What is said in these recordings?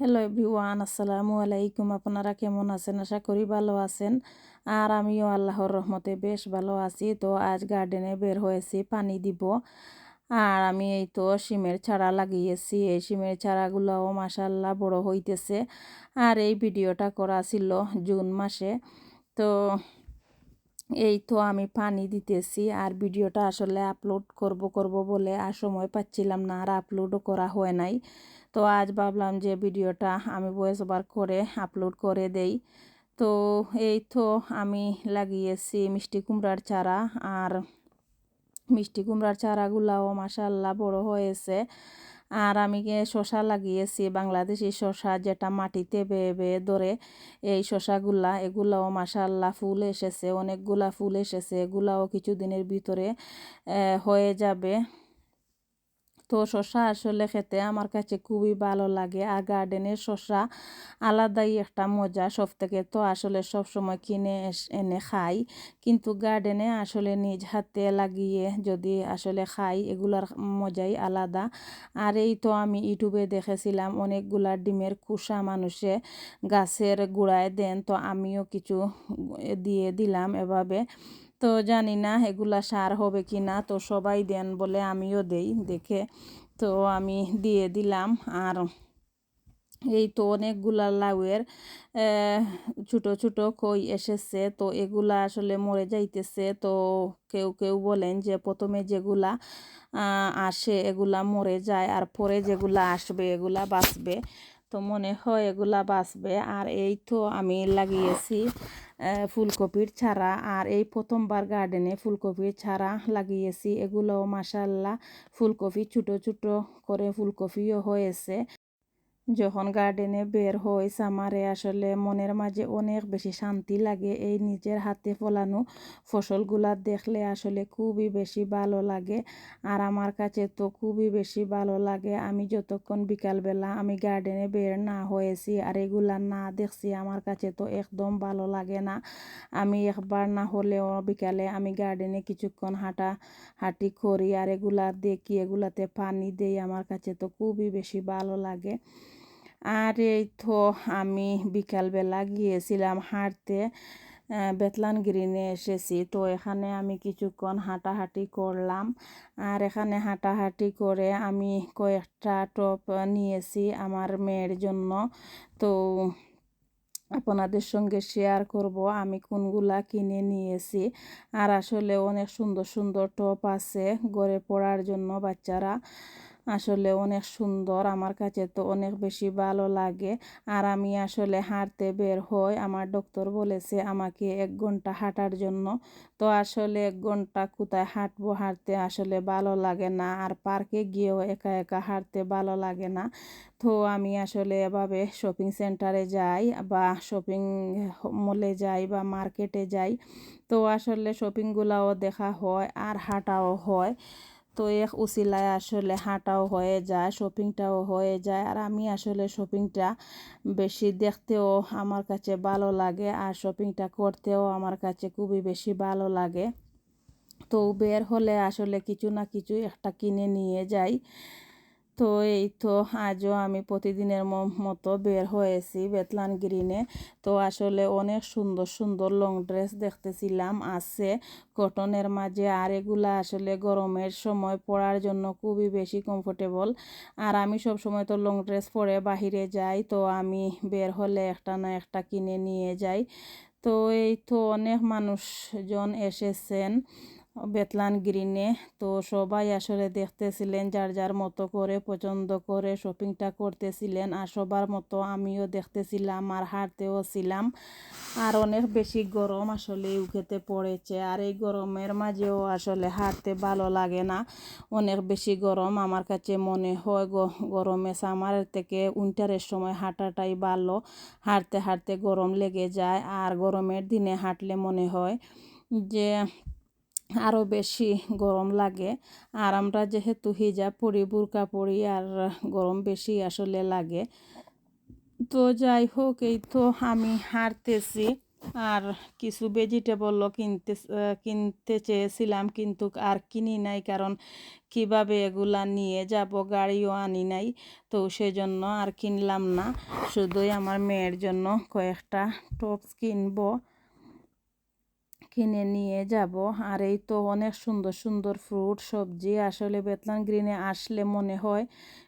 Hello everyone আসসালামু আলাইকুম আপনারা কেমন আছেন? আশা করি ভালো আছেন। আর আমিও আল্লাহর রহমতে বেশ ভালো আছি। তো আজ গার্ডেনে বের হয়েছি, পানি দিব। আর আমি এই তো সিমের চারা লাগিয়েছি। এই সিমের চারাগুলোও মাসাল্লাহ বড় হইতেছে। আর এই ভিডিওটা করা ছিল জুন মাসে। তো এই তো আমি পানি দিতেছি। আর ভিডিওটা আসলে আপলোড করব করব বলে আর সময় পাচ্ছিলাম না। আর আপলোডও করা হয় নাই। তো আজ ভাবলাম যে ভিডিওটা আমি ভয়েস ওভার করে আপলোড করে দেই। তো এই তো আমি লাগিয়েছি মিষ্টি কুমড়ার চারা আর মিষ্টি কুমড়ার চারাগুলাও মাসাল্লাহ বড় হয়েছে। আর আমি শশা লাগিয়েছি, বাংলাদেশি শশা যেটা মাটিতে বেয়ে বেয়ে ধরে, এই শশাগুলা এগুলাও মাসাল্লাহ ফুল এসেছে, অনেকগুলা ফুল এসেছে, এগুলাও কিছুদিনের ভিতরে হয়ে যাবে। তো শশা আসলে খেতে আমার কাছে খুবই ভালো লাগে। আর গার্ডেনের শশা আলাদাই একটা মজা। সব থেকে তো আসলে সব সময় কিনে এনে খাই। কিন্তু গার্ডেনে আসলে নিজ হাতে লাগিয়ে যদি আসলে খাই, এগুলার মজাই আলাদা। আর এই তো আমি ইউটিউবে দেখেছিলাম অনেকগুলা ডিমের কুসা মানুষে গাছের গোড়ায় দেন। তো আমিও কিছু দিয়ে দিলাম এভাবে। তো জানি না এগুলা সার হবে কি না তো সবাই দেন বলে আমিও দেই দেখে। তো আমি দিয়ে দিলাম আর এই তো অনেকগুলা লাউয়ের ছোটো ছোটো কই এসেছে। তো এগুলা আসলে মরে যাইতেছে। তো কেউ কেউ বলেন যে প্রথমে যেগুলা আসে এগুলা মরে যায় আর পরে যেগুলা আসবে এগুলা বাঁচবে। তো মনে হয় এগুলা বাঁচবে। আর এই তো আমি লাগিয়েছি ফুলকপির ছাড়া। আর এই প্রথমবার গার্ডেনে ফুলকপির ছাড়া লাগিয়েছি। এগুলোও মাসাল্লাহ ফুলকপি ছোট ছোট করে ফুলকপিও হয়েছে। যখন গার্ডেনে বের হই, সামারে আসলে মনের মাঝে অনেক বেশি শান্তি লাগে। এই নিজের হাতে ফলানো ফসলগুলা দেখলে আসলে খুবই বেশি ভালো লাগে। আর আমার কাছে তো খুবই বেশি ভালো লাগে। আমি যতক্ষণ বিকালবেলা আমি গার্ডেনে বের না হয়েছি আর এগুলা না দেখছি, আমার কাছে তো একদম ভালো লাগে না। আমি একবার না হলেও বিকালে আমি গার্ডেনে কিছুক্ষণ হাঁটা, হাঁটি করি আর এগুলা দেখি, এগুলাতে পানি দেই, আমার কাছে তো খুবই বেশি ভালো লাগে। আর এই তো আমি বিকালবেলা গিয়েছিলাম হাঁটতে বেতলান গ্রিনে এসেছি। তো এখানে আমি কিছুক্ষণ হাঁটাহাঁটি করলাম। আর এখানে হাঁটাহাঁটি করে আমি কয়েকটা টপ নিয়েছি আমার মেয়ের জন্য। তো আপনাদের সঙ্গে শেয়ার করব আমি কোনগুলা কিনে নিয়েছি। আর আসলে অনেক সুন্দর সুন্দর টপ আছে গড়ে পড়ার জন্য বাচ্চারা। আসলে অনেক সুন্দর। আমার কাছে তো অনেক বেশি ভালো লাগে। আর আমি আসলে হাঁটতে বের হই। আমার ডক্টর বলেছে আমাকে এক ঘণ্টা হাঁটার জন্য। তো আসলে এক ঘণ্টা কোথায় হাঁটবো, হাঁটতে আসলে ভালো লাগে না। আর পার্কে গিয়েও একা একা হাঁটতে ভালো লাগে না। তো আমি আসলে এভাবে শপিং সেন্টারে যাই বা শপিং মলে যাই বা মার্কেটে যাই। তো আসলে শপিংগুলাও দেখা হয় আর হাঁটাও হয়। তো এক উসিলায় আসলে হাঁটাও হয়ে যায় শপিংটাও হয়ে যায়। আর আমি আসলে শপিংটা বেশি দেখতেও আমার কাছে ভালো লাগে আর শপিংটা করতেও আমার কাছে খুবই বেশি ভালো লাগে। তো বের হলে আসলে কিছু না কিছু একটা কিনে নিয়ে যাই। তো এই তো আজও আমি প্রতিদিনের মতো বের হয়েছি বেতলান গ্রিনে। তো আসলে অনেক সুন্দর সুন্দর লং ড্রেস দেখতেছিলাম, আছে। কটনের মাঝে আর এগুলা আসলে গরমের সময় পরার জন্য খুবই বেশি কমফোর্টেবল আর আমি সব সময় তো লং ড্রেস পরে বাহিরে যাই, তো আমি বের হলে একটা না একটা কিনে নিয়ে যাই। তো এই তো অনেক মানুষজন এসেছেন। বেতলান গ্রিনে। তো সবাই আসলে দেখতেছিলেন, যার যার মতো করে পছন্দ করে শপিংটা করতেছিলেন আর সবার মতো আমিও দেখতেছিলাম আর হাঁটতেও ছিলাম। আর অনেক বেশি গরম আসলে উঠেতে পড়েছে আর এই গরমের মাঝেও আসলে হাঁটতে ভালো লাগে না। অনেক বেশি গরম আমার কাছে মনে হয় গরমে সামারের থেকে উইন্টারের সময় হাঁটাটাই ভালো। হাঁটতে হাঁটতে গরম লেগে যায় আর গরমের দিনে হাঁটলে মনে হয় যে আরও বেশি গরম লাগে। আর আমরা যেহেতু হিজাব পরি, বুরকা পরি, আর গরম বেশি আসলে লাগে। তো যাই হোক, এই তো আমি হাঁটতেছি। আর কিছু ভেজিটেবলও কিনতে কিনতে চেয়েছিলাম, কিন্তু আর কিনি নাই, কারণ কীভাবে এগুলা নিয়ে যাব, গাড়িও আনি নাই। তো সেজন্য আর কিনলাম না। শুধুই আমার মেয়ের জন্য কয়েকটা টপস কিনবো। কিনে নিয়ে যাব। আর এই তো অনেক সুন্দর সুন্দর ফ্রুট সবজি। আসলে বেতলান গ্রিনে আসলে মনে হয়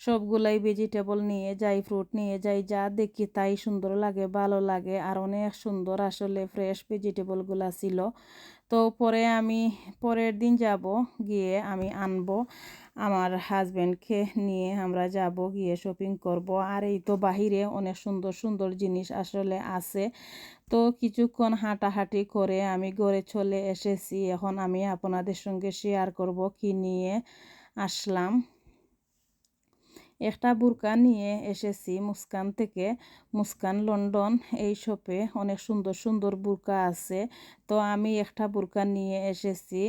সবগুলাই ভেজিটেবল নিয়ে যাই ফ্রুট নিয়ে যাই, যা দেখি তাই সুন্দর লাগে, ভালো লাগে। আর অনেক সুন্দর আসলে ফ্রেশ ভেজিটেবলগুলো ছিল। তো পরে আমি পরের দিন যাব গিয়ে আমি আনব আমার হাজব্যান্ডকে নিয়ে আমরা যাব গিয়ে শপিং করব। আর এই তো বাহিরে অনেক সুন্দর সুন্দর জিনিস আসলে আছে। তো কিছুক্ষণ হাঁটাহাঁটি করে আমি ঘরে চলে এসেছি। এখন আমি আপনাদের সঙ্গে শেয়ার করব কি নিয়ে আসলাম। একটা বুরকা নিয়ে এসেছি মুস্কান থেকে। মুস্কান লন্ডন, এই শপে অনেক সুন্দর সুন্দর বুরকা আছে। তো আমি একটা বুরকা নিয়ে এসেছি।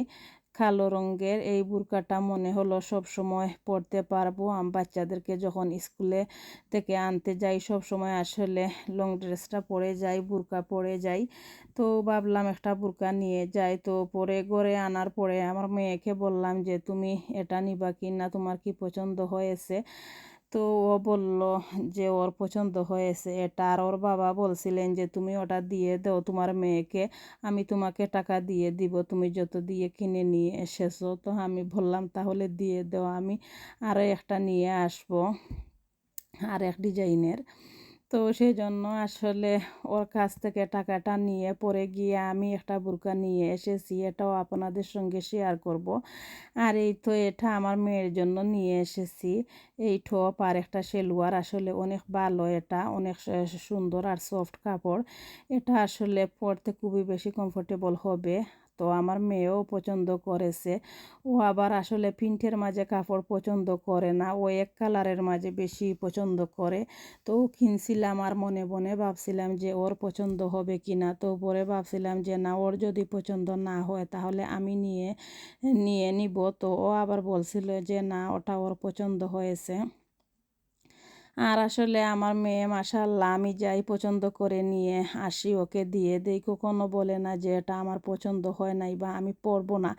কালো রঙের এই বুরকাটা মনে হলো সব সময় পরতে পারব। আমি বাচ্চাদেরকে যখন স্কুলে থেকে আনতে যাই, সব সময় আসলে লং ড্রেসটা পরে যাই, বুরকা পরে যাই। তো ভাবলাম একটা বুরকা নিয়ে যাই। তো পরে ঘরে আনার পরে আমার মেয়েকে বললাম যে, তুমি এটা নিবা কি না তোমার কি পছন্দ হয়েছে? তো ও বলল যে ওর পছন্দ হয়েছে। এটা আর ওর বাবা বলছিলেন যে, তুমি ওটা দিয়ে দাও, তোমার মেয়েকে আমি তোমাকে টাকা দিয়ে দিব, তুমি যত দিয়ে কিনে নিয়ে এসেছ। তো আমি বললাম, তাহলে দিয়ে দাও, আমি আরও একটা নিয়ে আসব। আর এক ডিজাইনের। তো সেই জন্য আসলে ওর কাছ থেকে টাকাটা নিয়ে পরে গিয়ে আমি একটা বুরকা নিয়ে এসেছি, এটাও আপনাদের সঙ্গে শেয়ার করব। আর এই তো এটা আমার মেয়ের জন্য নিয়ে এসেছি। এই টপ আর একটা সেলুয়ার, আসলে অনেক ভালো এটা, অনেক সুন্দর আর সফট কাপড়। এটা আসলে পরতে খুবই বেশি কমফোর্টেবল হবে। তো আমার মেয়েও পছন্দ করেছে। ও আবার আসলে প্রিন্টের মাঝে কাপড় পছন্দ করে না, ও এক কালারের মাঝে বেশি পছন্দ করে। তো ও কিনছিলাম আর মনে মনে ভাবছিলাম যে ওর পছন্দ হবে কি না তো পরে ভাবছিলাম যে না, ওর যদি পছন্দ না হয় তাহলে আমি নিয়ে নিয়ে নিব। তো ও আবার বলছিল যে না, ওটা ওর পছন্দ হয়েছে। আর আসলে আমার মেয়ে মাসাল্লাহ আমি যাই পছন্দ করে নিয়ে আসি, ওকে দিয়ে দেই। কখনো বলে না যে, এটা আমার পছন্দ হয় নাই বা আমি পরবো না।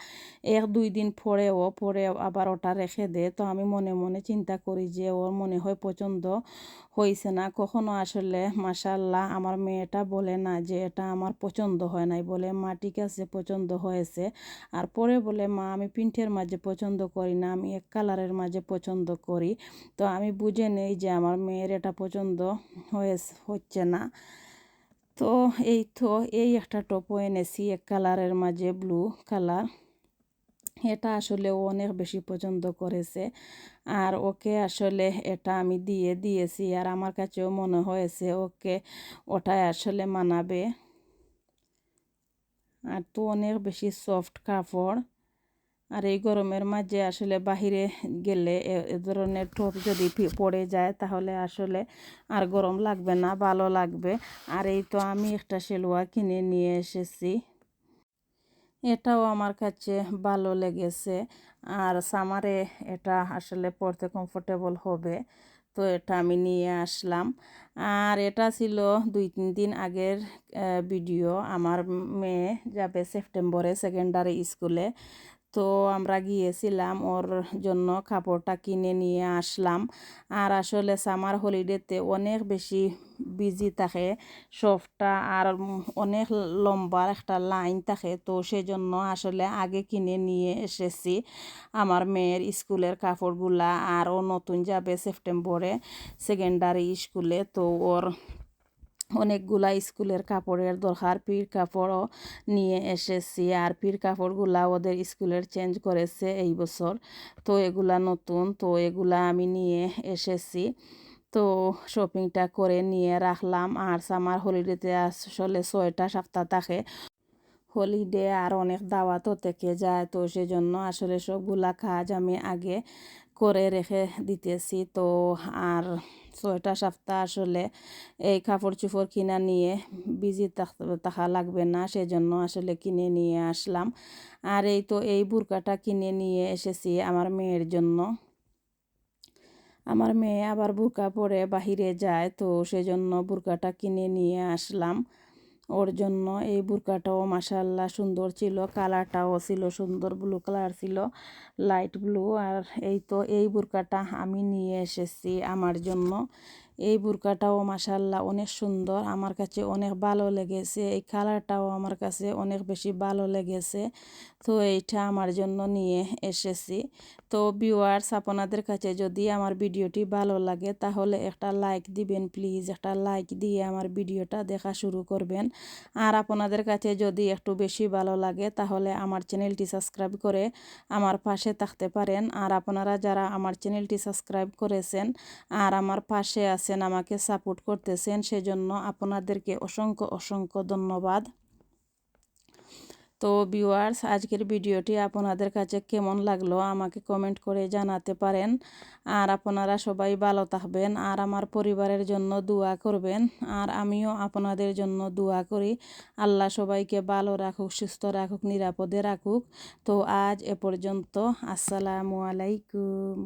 এক, দুই দিন পরেও পরে আবার ওটা রেখে দে তো আমি মনে মনে চিন্তা করি যে, ওর মনে হয় পছন্দ হয়েছে না। কখনো আসলে মাসাল্লাহ আমার মেয়েটা বলে না যে, এটা আমার পছন্দ হয় নাই। বলে, মা, ঠিক আছে, পছন্দ হয়েছে। আর পরে বলে, মা, আমি প্রিন্টের মাঝে পছন্দ করি না, আমি এক কালারের মাঝে পছন্দ করি। তো আমি বুঝে নেই যে আমার মেয়ের এটা পছন্দ হয়ে হচ্ছে না। তো এই তো এই একটা টপও এনেছি, এক কালারের মাঝে ব্লু কালার এটা আসলে ও অনেক বেশি পছন্দ করেছে। আর ওকে আসলে এটা আমি দিয়ে দিয়েছি আর আমার কাছেও মনে হয়েছে ওকে ওটাই আসলে মানাবে। আর তো অনেক বেশি সফট কাপড়। আর এই গরমের মাঝে আসলে বাহিরে গেলে এ ধরনের টপ যদি পড়ে যায়, তাহলে আসলে আর গরম লাগবে না, ভালো লাগবে। আর এই তো আমি একটা সেলোয়া কিনে নিয়ে এসেছি। এটাও আমার কাছে ভালো লেগেছে। আর সামারে এটা আসলে পড়তে কমফোর্টেবল হবে। তো এটা আমি নিয়ে আসলাম। আর এটা ছিল দুই, তিন দিন আগের ভিডিও আমার মেয়ে যাবে সেপ্টেম্বরে সেকেন্ডারি স্কুলে তো আমরা গিয়েছিলাম ওর জন্য কাপড়টা কিনে নিয়ে আসলাম। আর আসলে সামার হলিডেতে অনেক বেশি বিজি থাকে। সবটা আর অনেক লম্বা একটা লাইন থাকে। তো সেজন্য আসলে আগে কিনে নিয়ে এসেছি আমার মেয়ের স্কুলের কাপড়গুলা। আর ও নতুন যাবে সেপ্টেম্বরে সেকেন্ডারি স্কুলে তো ওর অনেকগুলা স্কুলের কাপড়ের দরকার। পির কাপড়ও নিয়ে এসেছি আর পির কাপড়গুলা ওদের স্কুলের চেঞ্জ করেছে এই বছর। তো এগুলা নতুন, তো এগুলা আমি নিয়ে এসেছি। তো শপিংটা করে নিয়ে রাখলাম। আর সামার হলিডেতে আসলে ছয়টা সপ্তাহ থাকে। হলিডে আর অনেক দাওয়াতও থেকে যায়। তো সেজন্য আসলে সবগুলা কাজ আমি আগে করে রেখে দিতেছি। তো আর ছয়টা সপ্তাহ আসলে এই কাপড় চোপড় কিনা নিয়ে বিজি থাকা লাগবে না, সেজন্য আসলে কিনে নিয়ে আসলাম। আর এই তো এই বুরকাটা কিনে নিয়ে এসেছি আমার মেয়ের জন্য। আমার মেয়ে আবার বুরকা পরে বাহিরে যায়, তো সেজন্য বুরকাটা কিনে নিয়ে আসলাম। ওর জন্য এই বুরকাটাও মাসাল্লাহ সুন্দর ছিল, কালারটাও ছিল সুন্দর ব্লু কালার ছিল লাইট ব্লু আর এই তো এই বুরকাটা আমি নিয়ে এসেছি আমার জন্য। এই বুরকাটাও মাসাল্লাহ অনেক সুন্দর। আমার কাছে অনেক ভালো লেগেছে। এই কালারটাও আমার কাছে অনেক বেশি ভালো লেগেছে। তো এইটা আমার জন্য নিয়ে এসেছি। তো ভিউয়ার্স আপনাদের কাছে যদি আমার ভিডিওটি ভালো লাগে, তাহলে একটা লাইক দিবেন প্লিজ একটা লাইক দিয়ে আমার ভিডিওটা দেখা শুরু করবেন। আর আপনাদের কাছে যদি একটু বেশি ভালো লাগে, তাহলে আমার চ্যানেলটি সাবস্ক্রাইব করে আমার পাশে থাকতে পারেন। আর আপনারা যারা আমার চ্যানেলটি সাবস্ক্রাইব করেছেন, আর আমার পাশে আছেন, আমাকে সাপোর্ট করতেছেন, সেজন্য আপনাদেরকে অসংখ্য অসংখ্য ধন্যবাদ। তো ভিউয়ার্স আজকের ভিডিওটি আপনাদের কাছে কেমন লাগল আমাকে কমেন্ট করে জানাতে পারেন। আর আপনারা সবাই ভালো থাকবেন, আর আমার পরিবারের জন্য দোয়া করবেন, আর আমিও আপনাদের জন্য দোয়া করি। আল্লাহ সবাইকে ভালো রাখুক, সুস্থ রাখুক, নিরাপদে রাখুক। তো আজ এ পর্যন্ত, আসসালামু আলাইকুম।